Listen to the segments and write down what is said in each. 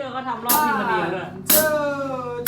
เราก็ทำรอบที่มาเดียวด้วย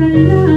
Thank you.